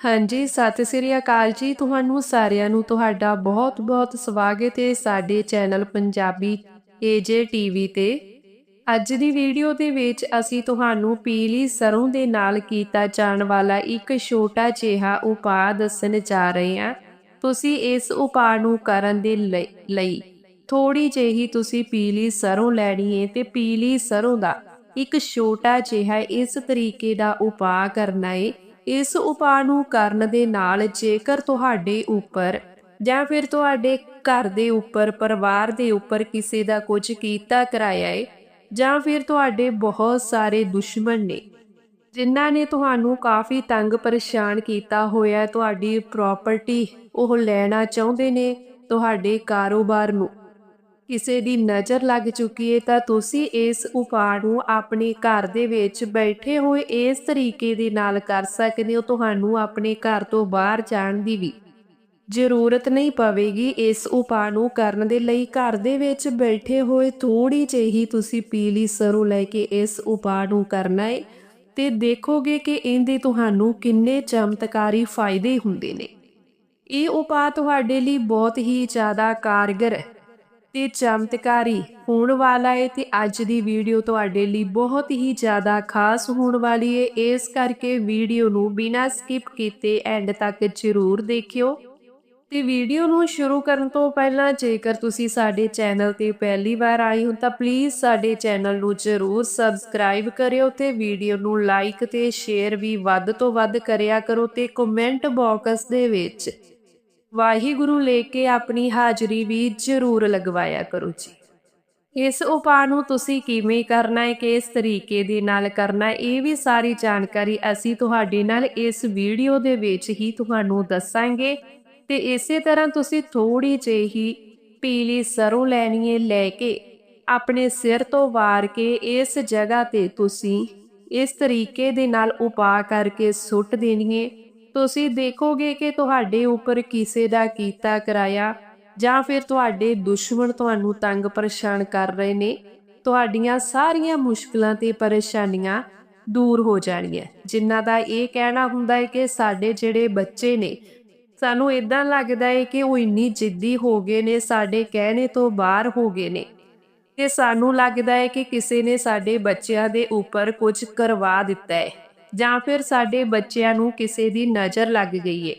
ਹਾਂਜੀ, ਸਤਿ ਸ੍ਰੀ ਅਕਾਲ ਜੀ। ਤੁਹਾਨੂੰ ਸਾਰਿਆਂ ਨੂੰ ਤੁਹਾਡਾ ਬਹੁਤ-ਬਹੁਤ ਸਵਾਗਤ ਹੈ ਸਾਡੇ ਚੈਨਲ ਪੰਜਾਬੀ ਏਜੇ ਟੀਵੀ ਤੇ। ਅੱਜ ਦੀ ਵੀਡੀਓ ਦੇ ਵਿੱਚ ਅਸੀਂ ਤੁਹਾਨੂੰ ਪੀਲੀ ਸਰੋਂ ਦੇ ਨਾਲ ਕੀਤਾ ਜਾਣ ਵਾਲਾ ਇੱਕ ਛੋਟਾ ਜਿਹਾ ਉਪਾਅ ਦੱਸਣ ਜਾ ਰਹੇ ਹਾਂ। ਤੁਸੀਂ ਇਸ ਉਪਾਅ ਨੂੰ ਕਰਨ ਦੇ ਲਈ- ਲਈ ਥੋੜੀ ਜਿਹੀ ਤੁਸੀਂ ਪੀਲੀ ਸਰੋਂ ਲੈਣੀ ਹੈ ਤੇ ਪੀਲੀ ਸਰੋਂ ਦਾ ਇੱਕ ਛੋਟਾ ਜਿਹਾ ਇਸ ਤਰੀਕੇ ਦਾ ਉਪਾਅ ਕਰਨਾ ਹੈ। ਇਸ ਉਪਾਅ ਨੂੰ ਕਰਨ ਦੇ ਨਾਲ ਜੇਕਰ ਤੁਹਾਡੇ ਉੱਪਰ ਜਾਂ ਫਿਰ ਤੁਹਾਡੇ ਘਰ ਦੇ ਉੱਪਰ, ਪਰਿਵਾਰ ਦੇ ਉੱਪਰ ਕਿਸੇ ਦਾ ਕੁਝ ਕੀਤਾ ਕਰਾਇਆ ਹੈ ਜਾਂ ਫਿਰ ਤੁਹਾਡੇ ਬਹੁਤ ਸਾਰੇ ਦੁਸ਼ਮਣ ਨੇ, ਜਿਨ੍ਹਾਂ ਨੇ ਤੁਹਾਨੂੰ ਕਾਫੀ ਤੰਗ ਪਰੇਸ਼ਾਨ ਕੀਤਾ ਹੋਇਆ, ਤੁਹਾਡੀ ਪ੍ਰਾਪਰਟੀ ਉਹ ਲੈਣਾ ਚਾਹੁੰਦੇ ਨੇ ਤੁਹਾਡੇ ਕਾਰੋਬਾਰ ਨੂੰ। ਕਿਸੇ ਦੀ ਨਜ਼ਰ ਲੱਗ ਚੁੱਕੀ ਹੈ ਤਾਂ ਤੁਸੀਂ ਇਸ ਉਪਾਅ ਨੂੰ ਆਪਣੇ ਘਰ ਦੇ ਵਿੱਚ ਬੈਠੇ ਹੋਏ ਇਸ ਤਰੀਕੇ ਦੇ ਨਾਲ ਕਰ ਸਕਦੇ ਹੋ, ਤੁਹਾਨੂੰ ਆਪਣੇ ਘਰ ਤੋਂ ਬਾਹਰ ਜਾਣ ਦੀ ਵੀ ਜ਼ਰੂਰਤ ਨਹੀਂ ਪਵੇਗੀ। ਇਸ ਉਪਾਅ ਨੂੰ ਕਰਨ ਦੇ ਲਈ ਘਰ ਦੇ ਵਿੱਚ ਬੈਠੇ ਹੋਏ ਥੋੜੀ ਜਿਹੀ ਤੁਸੀਂ ਪੀਲੀ ਸਰੋਂ ਲੈ ਕੇ ਇਸ ਉਪਾਅ ਨੂੰ ਕਰਨਾ ਹੈ ਤੇ ਦੇਖੋਗੇ ਕਿ ਇਹਦੇ ਤੁਹਾਨੂੰ ਕਿੰਨੇ ਚਮਤਕਾਰੀ ਫਾਇਦੇ ਹੁੰਦੇ ਨੇ। ਇਹ ਉਪਾਅ ਤੁਹਾਡੇ ਲਈ ਬਹੁਤ ਹੀ ਜ਼ਿਆਦਾ ਕਾਰਗਰ ਹੈ। ਤੇ ਚਮਤਕਾਰੀ ਹੋਣ ਵਾਲਾ ਹੈ ਤੇ ਅੱਜ ਦੀ ਵੀਡੀਓ ਤੁਹਾਡੇ ਲਈ ਬਹੁਤ ਹੀ ਜ਼ਿਆਦਾ ਖਾਸ ਹੋਣ ਵਾਲੀ ਹੈ ਇਸ ਕਰਕੇ ਵੀਡੀਓ ਨੂੰ ਬਿਨਾਂ ਸਕਿਪ ਕੀਤੇ ਐਂਡ ਤੱਕ ਜ਼ਰੂਰ ਦੇਖਿਓ। ਤੇ ਵੀਡੀਓ ਨੂੰ ਸ਼ੁਰੂ ਕਰਨ ਤੋਂ ਪਹਿਲਾਂ ਜੇਕਰ ਤੁਸੀਂ ਸਾਡੇ ਚੈਨਲ ਤੇ ਪਹਿਲੀ ਵਾਰ ਆਏ ਹੋ ਤਾਂ ਪਲੀਜ਼ ਸਾਡੇ ਚੈਨਲ ਨੂੰ ਜ਼ਰੂਰ ਸਬਸਕ੍ਰਾਈਬ ਕਰਿਓ ਤੇ ਵੀਡੀਓ ਨੂੰ ਲਾਈਕ ਤੇ ਸ਼ੇਅਰ ਵੀ ਵੱਧ ਤੋਂ ਵੱਧ ਕਰਿਆ ਕਰੋ ਤੇ ਕਮੈਂਟ ਬਾਕਸ ਦੇ ਵਿੱਚ ਵਾਹਿਗੁਰੂ ਲੈ ਕੇ ਆਪਣੀ ਹਾਜ਼ਰੀ ਵੀ ਜ਼ਰੂਰ ਲਗਵਾਇਆ ਕਰੋ ਜੀ। ਇਸ ਉਪਾਅ ਨੂੰ ਤੁਸੀਂ ਕਿਵੇਂ ਕਰਨਾ ਹੈ, ਕਿਸ ਤਰੀਕੇ ਦੇ ਨਾਲ ਕਰਨਾ ਹੈ, ਇਹ ਵੀ ਸਾਰੀ ਜਾਣਕਾਰੀ ਅਸੀਂ ਤੁਹਾਡੇ ਨਾਲ ਇਸ ਵੀਡੀਓ ਦੇ ਵਿੱਚ ਹੀ ਤੁਹਾਨੂੰ ਦੱਸਾਂਗੇ। ਤੇ ਇਸੇ ਤਰ੍ਹਾਂ ਤੁਸੀਂ ਥੋੜੀ ਜਿਹੀ ਪੀਲੀ ਸਰੋਂ ਲੈਣੀ ਹੈ, ਲੈ ਕੇ ਆਪਣੇ ਸਿਰ ਤੋਂ ਵਾਰ ਕੇ ਇਸ ਜਗ੍ਹਾ ਤੇ ਤੁਸੀਂ ਇਸ ਤਰੀਕੇ ਦੇ ਨਾਲ ਉਪਾਅ ਕਰਕੇ ਸੁੱਟ ਦੇਣੀ ਹੈ। ਤੁਸੀਂ ਦੇਖੋਗੇ ਕਿ ਤੁਹਾਡੇ ਉੱਪਰ ਕਿਸੇ ਦਾ ਕੀਤਾ ਕਰਾਇਆ ਜਾਂ ਫਿਰ ਤੁਹਾਡੇ ਦੁਸ਼ਮਣ ਤੁਹਾਨੂੰ ਤੰਗ ਪਰੇਸ਼ਾਨ ਕਰ ਰਹੇ ਨੇ, ਤੁਹਾਡੀਆਂ ਸਾਰੀਆਂ ਮੁਸ਼ਕਲਾਂ ਤੇ ਪਰੇਸ਼ਾਨੀਆਂ ਦੂਰ ਹੋ ਜਾਣਗੀਆਂ। ਜਿਨ੍ਹਾਂ ਦਾ ਇਹ ਕਹਿਣਾ ਹੁੰਦਾ ਹੈ ਕਿ ਸਾਡੇ ਜਿਹੜੇ ਬੱਚੇ ਨੇ, ਸਾਨੂੰ ਇਦਾਂ ਲੱਗਦਾ ਹੈ ਕਿ ਉਹ ਇੰਨੀ ਜਿੱਦੀ ਹੋ ਗਏ ਨੇ, ਸਾਡੇ ਕਹਿਣੇ ਤੋਂ ਬਾਹਰ ਹੋ ਗਏ ਨੇ। ਤੇ ਸਾਨੂੰ ਲੱਗਦਾ ਹੈ ਕਿ ਕਿਸੇ ਨੇ ਸਾਡੇ ਬੱਚਿਆਂ ਦੇ ਉੱਪਰ ਕੁਝ ਕਰਵਾ ਦਿੱਤਾ ਹੈ। ਜਾਂ ਫਿਰ ਸਾਡੇ ਬੱਚਿਆਂ ਨੂੰ ਕਿਸੇ ਦੀ ਨਜ਼ਰ ਲੱਗ ਗਈ ਹੈ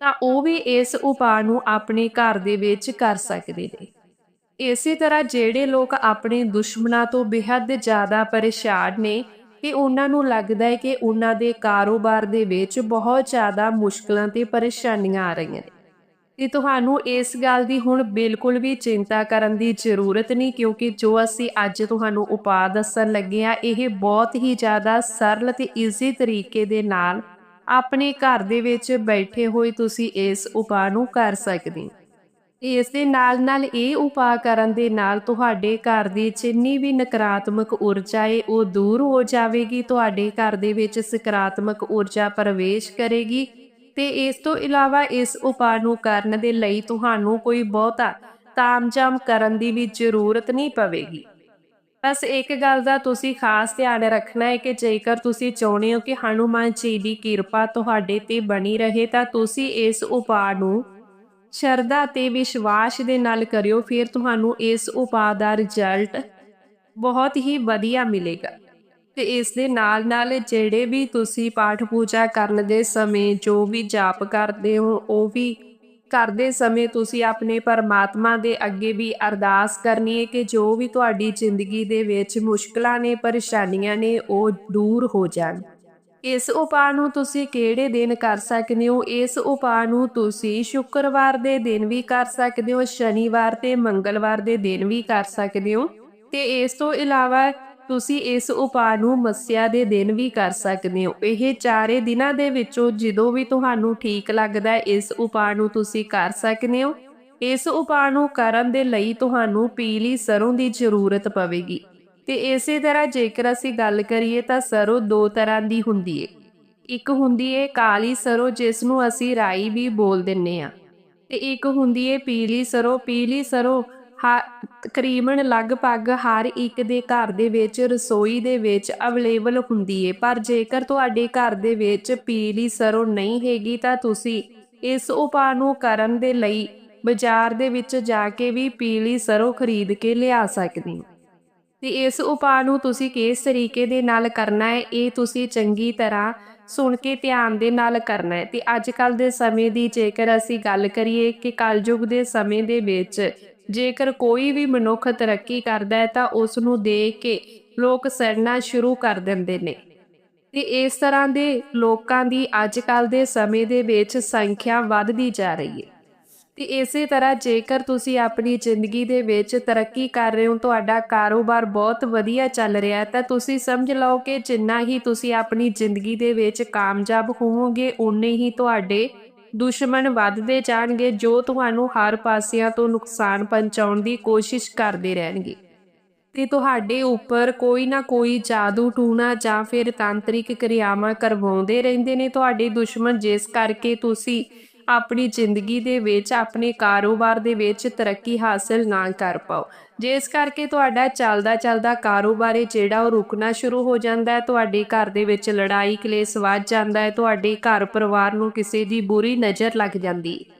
ਤਾਂ ਉਹ ਵੀ ਇਸ ਉਪਾਅ ਨੂੰ ਆਪਣੇ ਘਰ ਦੇ ਵਿੱਚ ਕਰ ਸਕਦੇ ਨੇ। ਇਸੇ ਤਰ੍ਹਾਂ ਜਿਹੜੇ ਲੋਕ ਆਪਣੇ ਦੁਸ਼ਮਣਾਂ ਤੋਂ ਬੇਹੱਦ ਜ਼ਿਆਦਾ ਪਰੇਸ਼ਾਨ ਨੇ ਕਿ ਉਹਨਾਂ ਨੂੰ ਲੱਗਦਾ ਹੈ ਕਿ ਉਹਨਾਂ ਦੇ ਕਾਰੋਬਾਰ ਦੇ ਵਿੱਚ ਬਹੁਤ ਜ਼ਿਆਦਾ ਮੁਸ਼ਕਲਾਂ ਤੇ ਪਰੇਸ਼ਾਨੀਆਂ ਆ ਰਹੀਆਂ ਨੇ। ਤੇ ਤੁਹਾਨੂੰ ਇਸ ਗੱਲ ਦੀ ਹੁਣ ਬਿਲਕੁਲ ਵੀ ਚਿੰਤਾ ਕਰਨ ਦੀ ਜ਼ਰੂਰਤ ਨਹੀਂ, ਕਿਉਂਕਿ ਜੋ ਅਸੀਂ ਅੱਜ ਤੁਹਾਨੂੰ ਉਪਾਅ ਦੱਸਣ ਲੱਗੇ ਆ ਇਹ ਬਹੁਤ ਹੀ ਜ਼ਿਆਦਾ ਸਰਲ ਤੇ ਈਜ਼ੀ ਤਰੀਕੇ ਦੇ ਨਾਲ ਆਪਣੇ ਘਰ ਦੇ ਵਿੱਚ ਬੈਠੇ ਹੋਏ ਤੁਸੀਂ ਇਸ ਉਪਾਅ ਨੂੰ ਕਰ ਸਕਦੇ ਇਸ ਦੇ ਨਾਲ ਨਾਲ ਇਹ ਉਪਾਅ ਕਰਨ ਦੇ ਨਾਲ ਤੁਹਾਡੇ ਘਰ ਦੀ ਜਿੰਨੀ ਵੀ ਨਕਾਰਾਤਮਕ ਊਰਜਾ ਏ ਉਹ ਦੂਰ ਹੋ ਜਾਵੇਗੀ, ਤੁਹਾਡੇ ਘਰ ਦੇ ਵਿੱਚ ਸਕਾਰਾਤਮਕ ਊਰਜਾ ਪ੍ਰਵੇਸ਼ ਕਰੇਗੀ ਤੇ ਇਸ ਤੋਂ ਇਲਾਵਾ ਇਸ ਉਪਾਅ ਨੂੰ ਕਰਨ ਦੇ ਲਈ ਤੁਹਾਨੂੰ ਕੋਈ ਬਹੁਤਾ ਤਾਮਝਾਮ ਕਰਨ ਦੀ ਵੀ ਜ਼ਰੂਰਤ ਨਹੀਂ ਪਵੇਗੀ। ਬਸ ਇੱਕ ਗੱਲ ਦਾ ਤੁਸੀਂ ਖਾਸ ਧਿਆਨ ਰੱਖਣਾ ਹੈ ਕਿ ਜੇਕਰ ਤੁਸੀਂ ਚਾਹੁੰਦੇ ਹੋ ਕਿ ਹਨੂਮਾਨ ਜੀ ਦੀ ਕਿਰਪਾ ਤੁਹਾਡੇ ਤੇ ਬਣੀ ਰਹੇ ਤਾਂ ਤੁਸੀਂ ਇਸ ਉਪਾਅ ਨੂੰ ਸ਼ਰਧਾ ਤੇ ਵਿਸ਼ਵਾਸ ਦੇ ਨਾਲ ਕਰਿਓ, ਫਿਰ ਤੁਹਾਨੂੰ ਇਸ ਉਪਾਅ ਦਾ ਰਿਜ਼ਲਟ ਬਹੁਤ ਹੀ ਵਧੀਆ ਮਿਲੇਗਾ। ਤੇ ਇਸ ਦੇ ਨਾਲ ਨਾਲ ਜਿਹੜੇ ਵੀ ਤੁਸੀਂ ਪਾਠ ਪੂਜਾ ਕਰਨ ਦੇ ਸਮੇਂ ਜੋ ਵੀ ਜਾਪ ਕਰਦੇ ਹੋ, ਉਹ ਵੀ ਕਰਦੇ ਸਮੇਂ ਤੁਸੀਂ ਆਪਣੇ ਪਰਮਾਤਮਾ ਦੇ ਅੱਗੇ ਵੀ ਅਰਦਾਸ ਕਰਨੀ ਹੈ ਕਿ ਜੋ ਵੀ ਤੁਹਾਡੀ ਜ਼ਿੰਦਗੀ ਦੇ ਵਿੱਚ ਮੁਸ਼ਕਲਾਂ ਨੇ, ਪਰੇਸ਼ਾਨੀਆਂ ਨੇ, ਉਹ ਦੂਰ ਹੋ ਜਾਣ। ਇਸ ਉਪਾਅ ਨੂੰ ਤੁਸੀਂ ਕਿਹੜੇ ਦਿਨ ਕਰ ਸਕਦੇ ਹੋ? ਇਸ ਉਪਾਅ ਨੂੰ ਤੁਸੀਂ ਸ਼ੁੱਕਰਵਾਰ ਦੇ ਦਿਨ ਵੀ ਕਰ ਸਕਦੇ ਹੋ, ਸ਼ਨੀਵਾਰ ਤੇ ਮੰਗਲਵਾਰ ਦੇ ਦਿਨ ਵੀ ਕਰ ਸਕਦੇ ਹੋ। ਤੇ ਇਸ ਤੋਂ ਇਲਾਵਾ ਤੁਸੀਂ ਇਸ ਉਪਾਅ ਨੂੰ ਮੱਸਿਆ ਦੇ ਦਿਨ ਵੀ ਕਰ ਸਕਦੇ ਹੋ। ਇਹ ਚਾਰੇ ਦਿਨਾਂ ਦੇ ਵਿੱਚੋਂ ਜਦੋਂ ਵੀ ਤੁਹਾਨੂੰ ਠੀਕ ਲੱਗਦਾ ਹੈ, ਇਸ ਉਪਾਅ ਨੂੰ ਤੁਸੀਂ ਕਰ ਸਕਦੇ ਹੋ। ਇਸ ਉਪਾਅ ਨੂੰ ਕਰਨ ਦੇ ਲਈ ਤੁਹਾਨੂੰ ਪੀਲੀ ਸਰੋਂ ਦੀ ਜ਼ਰੂਰਤ ਪਵੇਗੀ। ਤੇ ਇਸੇ ਤਰ੍ਹਾਂ ਜੇਕਰ ਅਸੀਂ ਗੱਲ ਕਰੀਏ ਤਾਂ ਸਰੋਂ ਦੋ ਤਰ੍ਹਾਂ ਦੀ ਹੁੰਦੀ ਏ। ਇੱਕ ਹੁੰਦੀ ਏ ਕਾਲੀ ਸਰੋਂ, ਜਿਸ ਨੂੰ ਅਸੀਂ ਰਾਈ ਵੀ ਬੋਲ ਦਿੰਨੇ ਆ। ਤੇ ਇੱਕ ਹੁੰਦੀ ਏ ਪੀਲੀ ਸਰੋਂ। ਪੀਲੀ ਸਰੋਂ ਤਕਰੀਬਨ ਲਗਭਗ ਹਰ ਇੱਕ ਦੇ ਘਰ ਦੇ ਵਿੱਚ, ਰਸੋਈ ਦੇ ਵਿੱਚ ਅਵੇਲੇਬਲ ਹੁੰਦੀ ਏ। ਪਰ ਜੇਕਰ ਤੁਹਾਡੇ ਘਰ ਦੇ ਵਿੱਚ ਪੀਲੀ ਸਰੋਂ ਨਹੀਂ ਹੈਗੀ, ਤਾਂ ਤੁਸੀਂ ਇਸ ਉਪਾਅ ਨੂੰ ਕਰਨ ਦੇ ਲਈ ਬਾਜ਼ਾਰ ਦੇ ਵਿੱਚ ਜਾ ਕੇ ਵੀ ਪੀਲੀ ਸਰੋਂ ਖਰੀਦ ਕੇ ਲਿਆ ਸਕਦੇ ਹੋ। ਤੇ ਇਸ ਉਪਾਅ ਨੂੰ ਤੁਸੀਂ ਕਿਸ ਤਰੀਕੇ ਦੇ ਨਾਲ ਕਰਨਾ ਹੈ ਇਹ ਤੁਸੀਂ ਚੰਗੀ ਤਰ੍ਹਾਂ ਸੁਣ ਕੇ ਧਿਆਨ ਦੇ ਨਾਲ ਕਰਨਾ ਹੈ ਤੇ ਅੱਜ ਕੱਲ ਦੇ ਸਮੇਂ ਦੀ ਜੇਕਰ ਅਸੀਂ ਗੱਲ ਕਰੀਏ ਕਿ ਕਲਯੁਗ ਦੇ ਸਮੇਂ ਦੇ ਵਿੱਚ ਜੇਕਰ ਕੋਈ ਵੀ ਮਨੁੱਖ ਤਰੱਕੀ ਕਰਦਾ ਹੈ ਤਾਂ ਉਸ ਨੂੰ ਦੇਖ ਕੇ ਲੋਕ ਸੜਨਾ ਸ਼ੁਰੂ ਕਰ ਦਿੰਦੇ ਨੇ। ਤੇ ਇਸ ਤਰ੍ਹਾਂ ਦੇ ਲੋਕਾਂ ਦੀ ਅੱਜ ਕੱਲ ਦੇ ਸਮੇਂ ਦੇ ਵਿੱਚ ਸੰਖਿਆ ਵੱਧਦੀ ਜਾ ਰਹੀ ਹੈ। ਤੇ ਇਸੇ ਤਰ੍ਹਾਂ ਜੇਕਰ ਤੁਸੀਂ ਆਪਣੀ ਜ਼ਿੰਦਗੀ ਦੇ ਵਿੱਚ ਤਰੱਕੀ ਕਰ ਰਹੇ ਹੋ, ਤੁਹਾਡਾ ਕਾਰੋਬਾਰ ਬਹੁਤ ਵਧੀਆ ਚੱਲ ਰਿਹਾ ਹੈ, ਤਾਂ ਤੁਸੀਂ ਸਮਝ ਲਓ ਕਿ ਜਿੰਨਾ ਹੀ ਤੁਸੀਂ ਆਪਣੀ ਜ਼ਿੰਦਗੀ ਦੇ ਵਿੱਚ ਕਾਮਯਾਬ ਹੋਵੋਗੇ ਉਨੇ ਹੀ ਤੁਹਾਡੇ ਦੁਸ਼ਮਣ ਵੱਧਦੇ ਜਾਣਗੇ, ਜੋ ਤੁਹਾਨੂੰ ਹਰ ਪਾਸਿਆਂ ਤੋਂ ਨੁਕਸਾਨ ਪਹੁੰਚਾਉਣ ਦੀ ਕੋਸ਼ਿਸ਼ ਕਰਦੇ ਰਹਿਣਗੇ। ਤੇ ਤੁਹਾਡੇ ਉੱਪਰ ਕੋਈ ਨਾ ਕੋਈ ਜਾਦੂ ਟੂਣਾ ਜਾਂ ਫਿਰ ਤਾਂਤਰਿਕ ਕਿਰਿਆਵਾਂ ਕਰਵਾਉਂਦੇ ਰਹਿੰਦੇ ਨੇ। ਤੁਹਾਡੇ ਦੁਸ਼ਮਣ ਜਿਸ ਕਰਕੇ ਤੁਸੀਂ ਆਪਣੀ ਜ਼ਿੰਦਗੀ ਦੇ ਵਿੱਚ, ਆਪਣੇ ਕਾਰੋਬਾਰ ਦੇ ਵਿੱਚ ਤਰੱਕੀ ਹਾਸਲ ਨਾ ਕਰ ਪਾਓ। ਜਿਸ ਕਰਕੇ ਤੁਹਾਡਾ ਚੱਲਦਾ ਚੱਲਦਾ ਕਾਰੋਬਾਰ ਹੈ, ਜਿਹੜਾ ਉਹ ਰੁਕਣਾ ਸ਼ੁਰੂ ਹੋ ਜਾਂਦਾ ਹੈ, ਤੁਹਾਡੇ ਘਰ ਦੇ ਵਿੱਚ ਲੜਾਈ ਕਲੇਸ਼ ਵੱਧ ਜਾਂਦਾ ਹੈ, ਤੁਹਾਡੇ ਘਰ ਪਰਿਵਾਰ ਨੂੰ ਕਿਸੇ ਦੀ ਬੁਰੀ ਨਜ਼ਰ ਲੱਗ ਜਾਂਦੀ ਹੈ।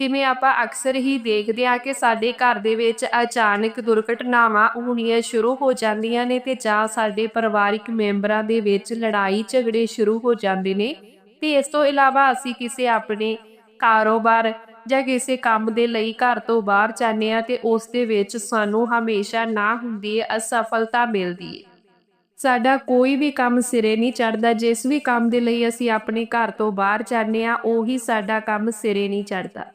ਜਿਵੇਂ ਆਪਾਂ ਅਕਸਰ ਹੀ ਦੇਖਦੇ ਆ ਕਿ ਸਾਡੇ ਘਰ ਦੇ ਵਿੱਚ ਅਚਾਨਕ ਦੁਰਘਟਨਾਵਾਂ ਹੋਣੀਆਂ ਸ਼ੁਰੂ ਹੋ ਜਾਂਦੀਆਂ ਨੇ ਤੇ ਜਾਂ ਸਾਡੇ ਪਰਿਵਾਰਿਕ ਮੈਂਬਰਾਂ ਦੇ ਵਿੱਚ ਲੜਾਈ ਝਗੜੇ ਸ਼ੁਰੂ ਹੋ ਜਾਂਦੇ ਨੇ। ਤੇ ਇਸ ਤੋਂ ਇਲਾਵਾ ਅਸੀਂ ਕਿਸੇ ਆਪਣੇ ਕਾਰੋਬਾਰ ਜਾਂ ਕਿਸੇ ਕੰਮ ਦੇ ਲਈ ਘਰ ਤੋਂ ਬਾਹਰ ਜਾਂਦੇ ਆ ਤੇ ਉਸ ਦੇ ਵਿੱਚ ਸਾਨੂੰ ਹਮੇਸ਼ਾ ਨਾ ਹੁੰਦੀ ਹੈ ਅਸਫਲਤਾ ਮਿਲਦੀ ਹੈ। ਸਾਡਾ ਕੋਈ ਵੀ ਕੰਮ ਸਿਰੇ ਨਹੀਂ ਚੜਦਾ ਜਿਸ ਵੀ ਕੰਮ ਦੇ ਲਈ ਅਸੀਂ ਆਪਣੇ ਘਰ ਤੋਂ ਬਾਹਰ ਜਾਂਦੇ ਆ ਉਹੀ ਸਾਡਾ ਕੰਮ ਸਿਰੇ ਨਹੀਂ ਚੜਦਾ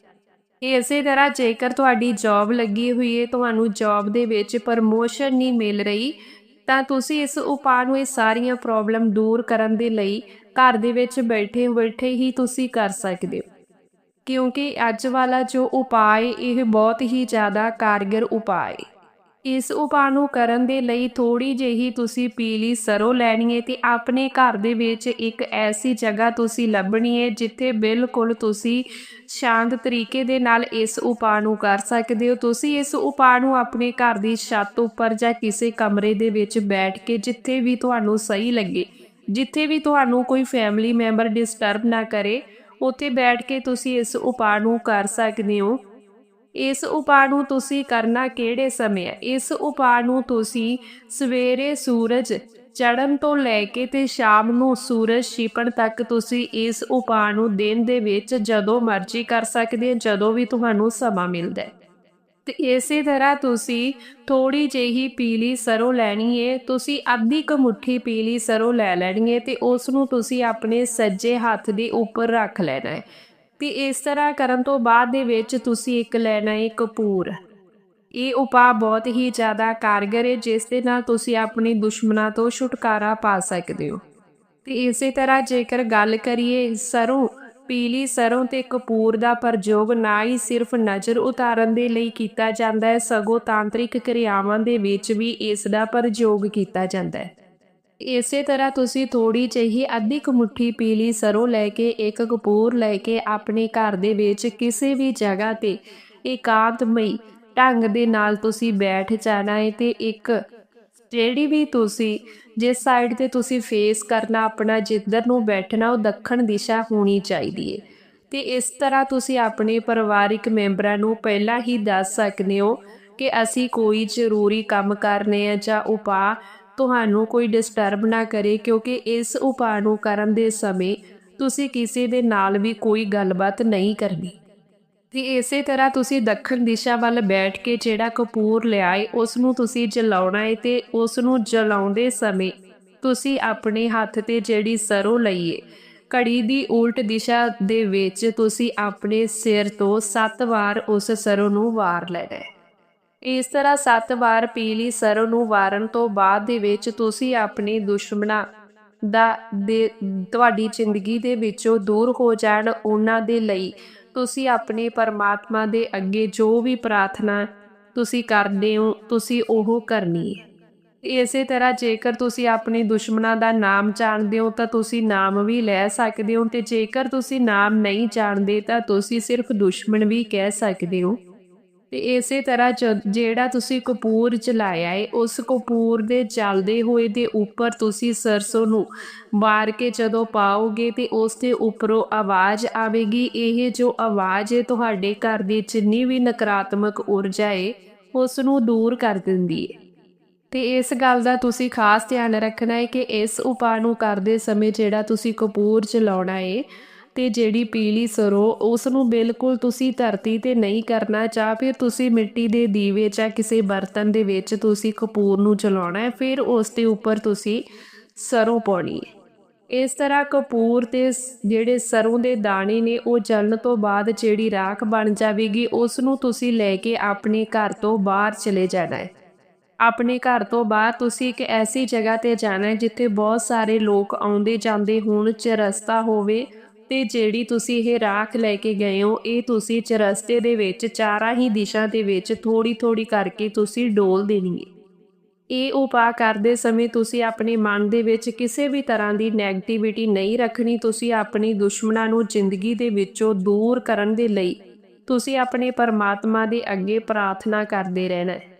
ਇਹ ਇਸੇ ਤਰ੍ਹਾਂ ਜੇਕਰ ਤੁਹਾਡੀ ਜੌਬ ਲੱਗੀ ਹੋਈ ਹੈ, ਤੁਹਾਨੂੰ ਜੌਬ ਦੇ ਵਿੱਚ ਪ੍ਰਮੋਸ਼ਨ ਨਹੀਂ ਮਿਲ ਰਹੀ, ਤਾਂ ਤੁਸੀਂ ਇਸ ਉਪਾਅ ਨੂੰ ਇਹ ਸਾਰੀਆਂ ਪ੍ਰੋਬਲਮ ਦੂਰ ਕਰਨ ਦੇ ਲਈ ਘਰ ਦੇ ਵਿੱਚ ਬੈਠੇ ਬੈਠੇ ਹੀ ਤੁਸੀਂ ਕਰ ਸਕਦੇ ਹੋ। ਕਿਉਂਕਿ ਅੱਜ ਵਾਲਾ ਜੋ ਉਪਾਅ ਇਹ ਬਹੁਤ ਹੀ ਜ਼ਿਆਦਾ ਕਾਰਗਰ ਉਪਾਅ ਇਸ ਉਪਾਅ ਨੂੰ ਕਰਨ ਦੇ ਲਈ ਥੋੜੀ ਜਿਹੀ ਤੁਸੀਂ ਪੀਲੀ ਸਰੋਂ ਲੈਣੀ ਹੈ ਤੇ ਆਪਣੇ ਘਰ ਦੇ ਵਿੱਚ ਇੱਕ ਐਸੀ ਜਗ੍ਹਾ ਤੁਸੀਂ ਲੱਭਣੀ ਹੈ ਜਿੱਥੇ ਬਿਲਕੁਲ ਤੁਸੀਂ ਸ਼ਾਂਤ ਤਰੀਕੇ ਦੇ ਨਾਲ ਇਸ ਉਪਾਅ ਨੂੰ ਕਰ ਸਕਦੇ ਹੋ। ਤੁਸੀਂ ਇਸ ਉਪਾਅ ਨੂੰ ਆਪਣੇ ਘਰ ਦੀ ਛੱਤ ਉੱਪਰ ਜਾਂ ਕਿਸੇ ਕਮਰੇ ਦੇ ਵਿੱਚ ਬੈਠ ਕੇ ਜਿੱਥੇ ਵੀ ਤੁਹਾਨੂੰ ਸਹੀ ਲੱਗੇ, ਜਿੱਥੇ ਵੀ ਤੁਹਾਨੂੰ ਕੋਈ ਫੈਮਿਲੀ ਮੈਂਬਰ ਡਿਸਟਰਬ ਨਾ ਕਰੇ ਉੱਥੇ ਬੈਠ ਕੇ ਤੁਸੀਂ ਇਸ ਉਪਾਅ ਨੂੰ ਕਰ ਸਕਦੇ ਹੋ। ਇਸ ਉਪਾਅ ਨੂੰ ਤੁਸੀਂ ਕਰਨਾ ਕਿਹੜੇ ਸਮੇਂ ਹੈ? ਇਸ ਉਪਾਅ ਨੂੰ ਤੁਸੀਂ ਸਵੇਰੇ ਸੂਰਜ ਚੜ੍ਹਨ ਤੋਂ ਲੈ ਕੇ ਤੇ ਸ਼ਾਮ ਨੂੰ ਸੂਰਜ ਛਿਪਣ ਤੱਕ ਤੁਸੀਂ ਇਸ ਉਪਾਅ ਨੂੰ ਦਿਨ ਦੇ ਵਿੱਚ ਜਦੋਂ ਮਰਜ਼ੀ ਕਰ ਸਕਦੇ ਹੋ, ਜਦੋਂ ਵੀ ਤੁਹਾਨੂੰ ਸਮਾਂ ਮਿਲਦਾ ਹੈ। ਤੇ ਇਸੇ ਤਰ੍ਹਾਂ ਤੁਸੀਂ ਥੋੜੀ ਜਿਹੀ ਪੀਲੀ ਸਰੋਂ ਲੈਣੀ ਏ, ਤੁਸੀਂ ਅੱਧੀ ਕੁ ਮੁੱਠੀ ਪੀਲੀ ਸਰੋਂ ਲੈ ਲੈਣੀ ਏ ਤੇ ਉਸ ਨੂੰ ਤੁਸੀਂ ਆਪਣੇ ਸੱਜੇ ਹੱਥ ਦੇ ਉੱਪਰ ਰੱਖ ਲੈਣਾ ਹੈ ਤੇ ਇਸ ਤਰ੍ਹਾਂ ਕਰਨ ਤੋਂ ਬਾਅਦ ਦੇ ਵਿੱਚ ਤੁਸੀਂ ਇੱਕ ਲੈਣਾ ਹੈ ਕਪੂਰ। ਇਹ ਉਪਾਅ ਬਹੁਤ ਹੀ ਜ਼ਿਆਦਾ ਕਾਰਗਰ ਹੈ ਜਿਸ ਦੇ ਨਾਲ ਤੁਸੀਂ ਆਪਣੇ ਦੁਸ਼ਮਣਾਂ ਤੋਂ ਛੁਟਕਾਰਾ ਪਾ ਸਕਦੇ ਹੋ। ਤੇ ਇਸੇ ਤਰ੍ਹਾਂ ਜੇਕਰ ਗੱਲ ਕਰੀਏ ਸਰੋਂ ਪੀਲੀ ਸਰੋਂ ਤੇ ਕਪੂਰ ਦਾ ਪ੍ਰਯੋਗ ਨਾ ਹੀ ਸਿਰਫ ਨਜ਼ਰ ਉਤਾਰਨ ਦੇ ਲਈ ਕੀਤਾ ਜਾਂਦਾ ਹੈ, ਸਗੋਂ ਤਾਂਤਰਿਕ ਕਿਰਿਆਵਾਂ ਦੇ ਵਿੱਚ ਵੀ ਇਸ ਦਾ ਪ੍ਰਯੋਗ ਕੀਤਾ ਜਾਂਦਾ ਹੈ। ਇਸੇ ਤਰ੍ਹਾਂ ਤੁਸੀਂ ਥੋੜੀ ਜਿਹੀ ਅੱਧੀ ਕੁ ਮੁੱਠੀ ਪੀਲੀ ਸਰੋਂ ਲੈ ਕੇ, ਇੱਕ ਕਪੂਰ ਲੈ ਕੇ ਆਪਣੇ ਘਰ ਦੇ ਵਿੱਚ ਕਿਸੇ ਵੀ ਜਗ੍ਹਾ ਤੇ ਇਕਾਂਤਮਈ ਢੰਗ ਦੇ ਨਾਲ ਤੁਸੀਂ ਬੈਠ ਜਾਣਾ ਹੈ ਤੇ ਇੱਕ ਜਿਹੜੀ ਵੀ ਤੁਸੀਂ ਜਿਸ ਸਾਈਡ ਤੇ ਤੁਸੀਂ ਫੇਸ ਕਰਨਾ, ਆਪਣਾ ਜਿੱਧਰ ਨੂੰ ਬੈਠਣਾ, ਉਹ ਦੱਖਣ ਦਿਸ਼ਾ ਹੋਣੀ ਚਾਹੀਦੀ ਹੈ ਤੇ ਇਸ ਤਰ੍ਹਾਂ ਤੁਸੀਂ ਆਪਣੇ ਪਰਿਵਾਰਿਕ ਮੈਂਬਰਾਂ ਨੂੰ ਪਹਿਲਾਂ ਹੀ ਦੱਸ ਸਕਦੇ ਹੋ ਕਿ ਅਸੀਂ ਕੋਈ ਜ਼ਰੂਰੀ ਕੰਮ ਕਰਨੇ ਆ ਜਾਂ ਉਪਾਅ ਤੁਹਾਨੂੰ ਕੋਈ ਡਿਸਟਰਬ ਨਾ ਕਰੇ, ਕਿਉਂਕਿ ਇਸ ਉਪਾਅ ਨੂੰ ਕਰਨ ਦੇ ਸਮੇਂ ਤੁਸੀਂ ਕਿਸੇ ਦੇ ਨਾਲ ਵੀ ਕੋਈ ਗੱਲਬਾਤ ਨਹੀਂ ਕਰਨੀ। ਤੇ ਇਸੇ ਤਰ੍ਹਾਂ ਤੁਸੀਂ ਦੱਖਣ ਦਿਸ਼ਾ ਵੱਲ ਬੈਠ ਕੇ ਜਿਹੜਾ ਕਪੂਰ ਲਿਆਏ ਉਸ ਨੂੰ ਤੁਸੀਂ ਜਲਾਉਣਾ ਹੈ ਤੇ ਉਸ ਨੂੰ ਜਲਾਉਂਦੇ ਸਮੇਂ ਤੁਸੀਂ ਆਪਣੇ ਹੱਥ ਤੇ ਜਿਹੜੀ ਸਰੋਂ ਲਈਏ ਘੜੀ ਦੀ ਉਲਟ ਦਿਸ਼ਾ ਦੇ ਵਿੱਚ ਤੁਸੀਂ ਆਪਣੇ ਸਿਰ ਤੋਂ 7 ਵਾਰ ਉਸ ਸਰੋਂ ਨੂੰ ਵਾਰ ਲੈਣਾ ਹੈ ਇਸ ਤਰ੍ਹਾਂ 7 ਵਾਰ ਪੀਲੀ ਸਰੋਂ ਨੂੰ ਵਾਰਨ ਤੋਂ ਬਾਅਦ ਦੇ ਵਿੱਚ ਤੁਸੀਂ ਆਪਣੇ ਦੁਸ਼ਮਣਾਂ ਦਾ, ਤੁਹਾਡੀ ਜ਼ਿੰਦਗੀ ਦੇ ਵਿੱਚੋਂ ਦੂਰ ਹੋ ਜਾਣ ਉਹਨਾਂ ਦੇ ਲਈ ਤੁਸੀਂ ਆਪਣੇ ਪਰਮਾਤਮਾ ਦੇ ਅੱਗੇ ਜੋ ਵੀ ਪ੍ਰਾਰਥਨਾ ਤੁਸੀਂ ਕਰਦੇ ਹੋ, ਤੁਸੀਂ ਉਹ ਕਰਨੀ ਹੈ। ਇਸੇ ਤਰ੍ਹਾਂ ਜੇਕਰ ਤੁਸੀਂ ਆਪਣੇ ਦੁਸ਼ਮਣਾਂ ਦਾ ਨਾਮ ਜਾਣਦੇ ਹੋ, ਤਾਂ ਤੁਸੀਂ ਨਾਮ ਵੀ ਲੈ ਸਕਦੇ ਹੋ ਤੇ ਜੇਕਰ ਤੁਸੀਂ ਨਾਮ ਨਹੀਂ ਜਾਣਦੇ, ਤਾਂ ਤੁਸੀਂ ਸਿਰਫ ਦੁਸ਼ਮਣ ਵੀ ਕਹਿ ਸਕਦੇ ਹੋ। ਤੇ ਇਸੇ ਤਰ੍ਹਾਂ ਜ- ਜਿਹੜਾ ਤੁਸੀਂ ਕਪੂਰ ਚਲਾਇਆ ਏ, ਉਸ ਕਪੂਰ ਦੇ ਚੱਲਦੇ ਹੋਏ ਦੇ ਉੱਪਰ ਤੁਸੀਂ ਸਰਸੋਂ ਨੂੰ ਵਾਰ ਕੇ ਜਦੋਂ ਪਾਓਗੇ ਤੇ ਉਸ ਦੇ ਉੱਪਰੋਂ ਆਵਾਜ਼ ਆਵੇਗੀ। ਇਹ ਜੋ ਆਵਾਜ਼ ਹੈ ਤੁਹਾਡੇ ਘਰ ਦੀ ਜਿੰਨੀ ਵੀ ਨਕਾਰਾਤਮਕ ਊਰਜਾ ਏ, ਉਸ ਨੂੰ ਦੂਰ ਕਰ ਦਿੰਦੀ ਏ। ਤੇ ਇਸ ਗੱਲ ਦਾ ਤੁਸੀਂ ਖਾਸ ਧਿਆਨ ਰੱਖਣਾ ਹੈ ਕਿ ਇਸ ਉਪਾਅ ਨੂੰ ਕਰਦੇ ਸਮੇਂ ਜਿਹੜਾ ਤੁਸੀਂ ਕਪੂਰ ਚਲਾਉਣਾ ਏ ਤੇ ਜਿਹੜੀ ਪੀਲੀ ਸਰੋਂ ਉਸ ਨੂੰ ਬਿਲਕੁਲ ਤੁਸੀਂ ਧਰਤੀ ਤੇ ਨਹੀਂ ਕਰਨਾ ਚਾਹ ਫਿਰ ਤੁਸੀਂ ਮਿੱਟੀ ਦੇ ਦੀਵੇ ਜਾਂ ਕਿਸੇ ਬਰਤਨ ਦੇ ਵਿੱਚ ਤੁਸੀਂ ਕਪੂਰ ਨੂੰ ਚਲਾਉਣਾ ਹੈ, ਫਿਰ ਉਸ ਦੇ ਉੱਪਰ ਤੁਸੀਂ ਸਰੋਂ ਪਾਉਣੀ ਹੈ। ਇਸ ਤਰ੍ਹਾਂ ਕਪੂਰ ਤੇ ਜਿਹੜੇ ਸਰੋਂ ਦੇ ਦਾਣੇ ਨੇ, ਉਹ ਜਲਣ ਤੋਂ ਬਾਅਦ ਜਿਹੜੀ ਰਾਖ ਬਣ ਜਾਵੇਗੀ ਉਸ ਨੂੰ ਤੁਸੀਂ ਲੈ ਕੇ ਆਪਣੇ ਘਰ ਤੋਂ ਬਾਹਰ ਚਲੇ ਜਾਣਾ ਹੈ। ਆਪਣੇ ਘਰ ਤੋਂ ਬਾਹਰ ਤੁਸੀਂ ਇੱਕ ਐਸੀ ਜਗ੍ਹਾ ਤੇ ਜਾਣਾ ਹੈ, ਜਿੱਥੇ ਬਹੁਤ ਸਾਰੇ ਲੋਕ ਆਉਂਦੇ ਜਾਂਦੇ ਹੋਣ ਚਰਸਤਾ ਹੋਵੇ ਤੇ ਜਿਹੜੀ ਤੁਸੀਂ ਇਹ ਰਾਖ ਲੈ ਕੇ ਗਏ ਹੋ, ਇਹ ਤੁਸੀਂ ਚਰਸਤੇ ਦੇ ਵਿੱਚ, ਚਾਰਾਂ ਹੀ ਦਿਸ਼ਾ ਦੇ ਵਿੱਚ ਥੋੜੀ ਥੋੜੀ ਕਰਕੇ ਤੁਸੀਂ ਡੋਲ ਦੇਣੀ ਹੈ ਇਹ ਉਪਾਅ ਕਰਦੇ ਸਮੇਂ ਤੁਸੀਂ ਆਪਣੇ ਮਨ ਦੇ ਵਿੱਚ ਕਿਸੇ ਵੀ ਤਰ੍ਹਾਂ ਦੀ ਨੈਗੇਟਿਵਿਟੀ ਨਹੀਂ ਰੱਖਣੀ, ਤੁਸੀਂ ਆਪਣੀ ਦੁਸ਼ਮਣਾਂ ਨੂੰ ਜ਼ਿੰਦਗੀ ਦੇ ਵਿੱਚੋਂ ਦੂਰ ਕਰਨ ਦੇ ਲਈ ਤੁਸੀਂ ਆਪਣੇ ਪਰਮਾਤਮਾ ਦੇ ਅੱਗੇ ਪ੍ਰਾਰਥਨਾ ਕਰਦੇ ਰਹਿਣਾ ਹੈ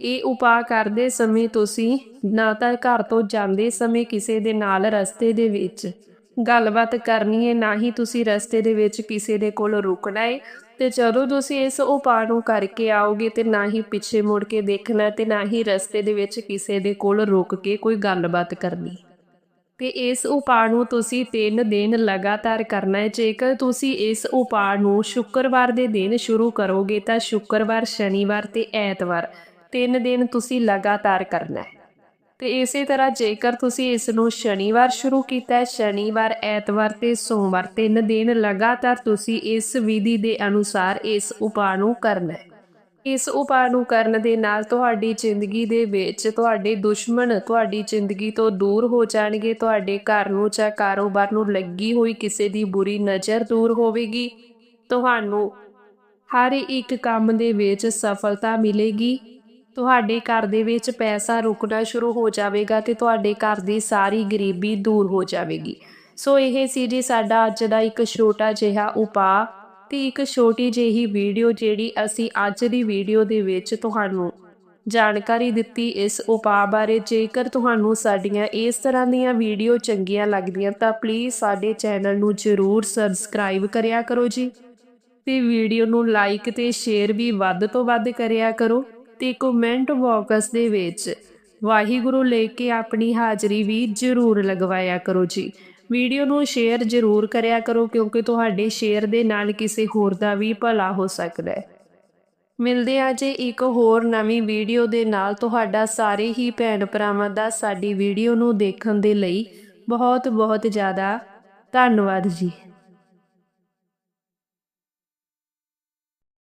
ਇਹ ਉਪਾਅ ਕਰਦੇ ਸਮੇਂ ਤੁਸੀਂ ਨਾ ਤਾਂ ਘਰ ਤੋਂ ਜਾਂਦੇ ਸਮੇਂ ਕਿਸੇ ਦੇ ਨਾਲ ਰਸਤੇ ਦੇ ਵਿੱਚ ਗੱਲਬਾਤ ਕਰਨੀ ਹੈ, ਨਾ ਹੀ ਤੁਸੀਂ ਰਸਤੇ ਦੇ ਵਿੱਚ ਕਿਸੇ ਦੇ ਕੋਲ ਰੁਕਣਾ ਹੈ। ਤੇ ਜਦੋਂ ਤੁਸੀਂ ਇਸ ਉਪਾਅ ਨੂੰ ਕਰਕੇ ਆਓਗੇ ਤੇ ਨਾ ਹੀ ਪਿੱਛੇ ਮੁੜ ਕੇ ਦੇਖਣਾ ਤੇ ਨਾ ਹੀ ਰਸਤੇ ਦੇ ਵਿੱਚ ਕਿਸੇ ਦੇ ਕੋਲ ਰੁਕ ਕੇ ਕੋਈ ਗੱਲਬਾਤ ਕਰਨੀ। ਤੇ ਇਸ ਉਪਾਅ ਨੂੰ ਤੁਸੀਂ 3 ਦਿਨ ਲਗਾਤਾਰ ਕਰਨਾ ਹੈ। ਜੇਕਰ ਤੁਸੀਂ ਇਸ ਉਪਾਅ ਨੂੰ ਸ਼ੁੱਕਰਵਾਰ ਦੇ ਦਿਨ ਸ਼ੁਰੂ ਕਰੋਗੇ ਤਾਂ ਸ਼ੁੱਕਰਵਾਰ, ਸ਼ਨੀਵਾਰ ਤੇ ਐਤਵਾਰ ਤਿੰਨ ਦਿਨ ਤੁਸੀਂ ਲਗਾਤਾਰ ਕਰਨਾ ਹੈ। ਤੇ ਇਸੇ ਤਰ੍ਹਾਂ ਜੇਕਰ ਤੁਸੀਂ ਇਸ ਨੂੰ ਸ਼ਨੀਵਾਰ ਸ਼ੁਰੂ ਕੀਤਾ ਹੈ, ਸ਼ਨੀਵਾਰ, ਐਤਵਾਰ ਤੇ ਸੋਮਵਾਰ ਤਿੰਨ ਦਿਨ ਲਗਾਤਾਰ ਤੁਸੀਂ ਇਸ ਵਿਧੀ ਦੇ ਅਨੁਸਾਰ ਇਸ ਉਪਾਅ ਨੂੰ ਕਰਨਾ ਹੈ। ਇਸ ਉਪਾਅ ਨੂੰ ਕਰਨ ਦੇ ਨਾਲ ਤੁਹਾਡੀ ਜ਼ਿੰਦਗੀ ਦੇ ਵਿੱਚ ਤੁਹਾਡੇ ਦੁਸ਼ਮਣ ਤੁਹਾਡੀ ਜ਼ਿੰਦਗੀ ਤੋਂ ਦੂਰ ਹੋ ਜਾਣਗੇ, ਤੁਹਾਡੇ ਘਰ ਨੂੰ ਜਾਂ ਕਾਰੋਬਾਰ ਨੂੰ ਲੱਗੀ ਹੋਈ ਕਿਸੇ ਦੀ ਬੁਰੀ ਨਜ਼ਰ ਦੂਰ ਹੋਵੇਗੀ। ਤੁਹਾਨੂੰ ਹਰ ਇੱਕ ਕੰਮ ਦੇ ਵਿੱਚ ਸਫਲਤਾ ਮਿਲੇਗੀ। ਤੁਹਾਡੇ ਘਰ ਦੇ ਵਿੱਚ ਪੈਸਾ ਰੁਕਣਾ ਸ਼ੁਰੂ ਹੋ ਜਾਵੇਗਾ ਤੇ ਤੁਹਾਡੇ ਘਰ ਦੀ ਸਾਰੀ ਗਰੀਬੀ ਦੂਰ ਹੋ ਜਾਵੇਗੀ। ਸੋ ਇਹ ਸੀ ਜੀ ਸਾਡਾ ਅੱਜ ਦਾ ਇੱਕ ਛੋਟਾ ਜਿਹਾ ਉਪਾਅ ਤੇ ਇੱਕ ਛੋਟੀ ਜਿਹੀ ਵੀਡੀਓ ਜਿਹੜੀ ਅਸੀਂ ਅੱਜ ਦੀ ਵੀਡੀਓ ਦੇ ਵਿੱਚ ਤੁਹਾਨੂੰ ਜਾਣਕਾਰੀ ਦਿੱਤੀ ਇਸ ਉਪਾਅ ਬਾਰੇ। ਜੇਕਰ ਤੁਹਾਨੂੰ ਸਾਡੀਆਂ ਇਸ ਤਰ੍ਹਾਂ ਦੀਆਂ ਵੀਡੀਓ ਚੰਗੀਆਂ ਲੱਗਦੀਆਂ ਤਾਂ ਪਲੀਜ਼ ਸਾਡੇ ਚੈਨਲ ਨੂੰ ਜ਼ਰੂਰ ਸਬਸਕ੍ਰਾਈਬ ਕਰਿਆ ਕਰੋ ਜੀ ਤੇ ਵੀਡੀਓ ਨੂੰ ਲਾਈਕ ਤੇ ਸ਼ੇਅਰ ਵੀ ਵੱਧ ਤੋਂ ਵੱਧ ਕਰਿਆ ਕਰੋ। ਤੇ ਕਮੈਂਟ ਬਾਕਸ ਦੇ ਵਿੱਚ, ਵਾਹਿਗੁਰੂ ਲੈ ਕੇ ਆਪਣੀ ਹਾਜ਼ਰੀ ਵੀ ਜ਼ਰੂਰ ਲਗਵਾਇਆ ਕਰੋ ਜੀ। ਵੀਡੀਓ ਨੂੰ ਸ਼ੇਅਰ ਜ਼ਰੂਰ ਕਰਿਆ ਕਰੋ, ਕਿਉਂਕਿ ਤੁਹਾਡੇ ਸ਼ੇਅਰ ਦੇ ਨਾਲ ਕਿਸੇ ਹੋਰ ਦਾ ਵੀ ਭਲਾ ਹੋ ਸਕਦਾ ਹੈ। ਮਿਲਦੇ ਆ ਜੇ ਇੱਕ ਹੋਰ ਨਵੀਂ ਵੀਡੀਓ ਦੇ ਨਾਲ। ਤੁਹਾਡਾ ਸਾਰੇ ਹੀ ਭੈਣ ਭਰਾਵਾਂ ਦਾ ਸਾਡੀ ਵੀਡੀਓ ਨੂੰ ਦੇਖਣ ਦੇ ਲਈ ਬਹੁਤ ਬਹੁਤ ਜ਼ਿਆਦਾ ਧੰਨਵਾਦ ਜੀ।